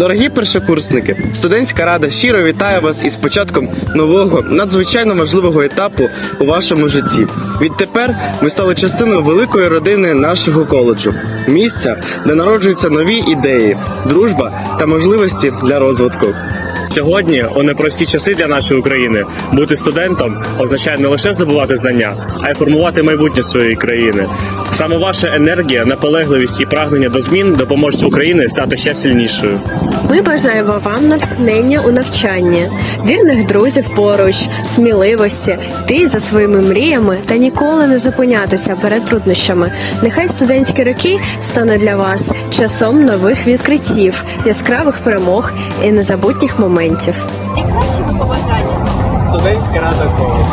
Дорогі першокурсники, студентська рада щиро вітає вас із початком нового надзвичайно важливого етапу у вашому житті. Відтепер ви стали частиною великої родини нашого коледжу, місця, де народжуються нові ідеї, дружба та можливості для розвитку. Сьогодні, у непрості часи для нашої України, бути студентом означає не лише здобувати знання, а й формувати майбутнє своєї країни. Саме ваша енергія, наполегливість і прагнення до змін допоможуть Україні стати ще сильнішою. Ми бажаємо вам натхнення у навчанні, вірних друзів поруч, сміливості, йти за своїми мріями та ніколи не зупинятися перед труднощами. Нехай студентські роки стануть для вас часом нових відкриттів, яскравих перемог і незабутніх моментів. Студентська рада коледж.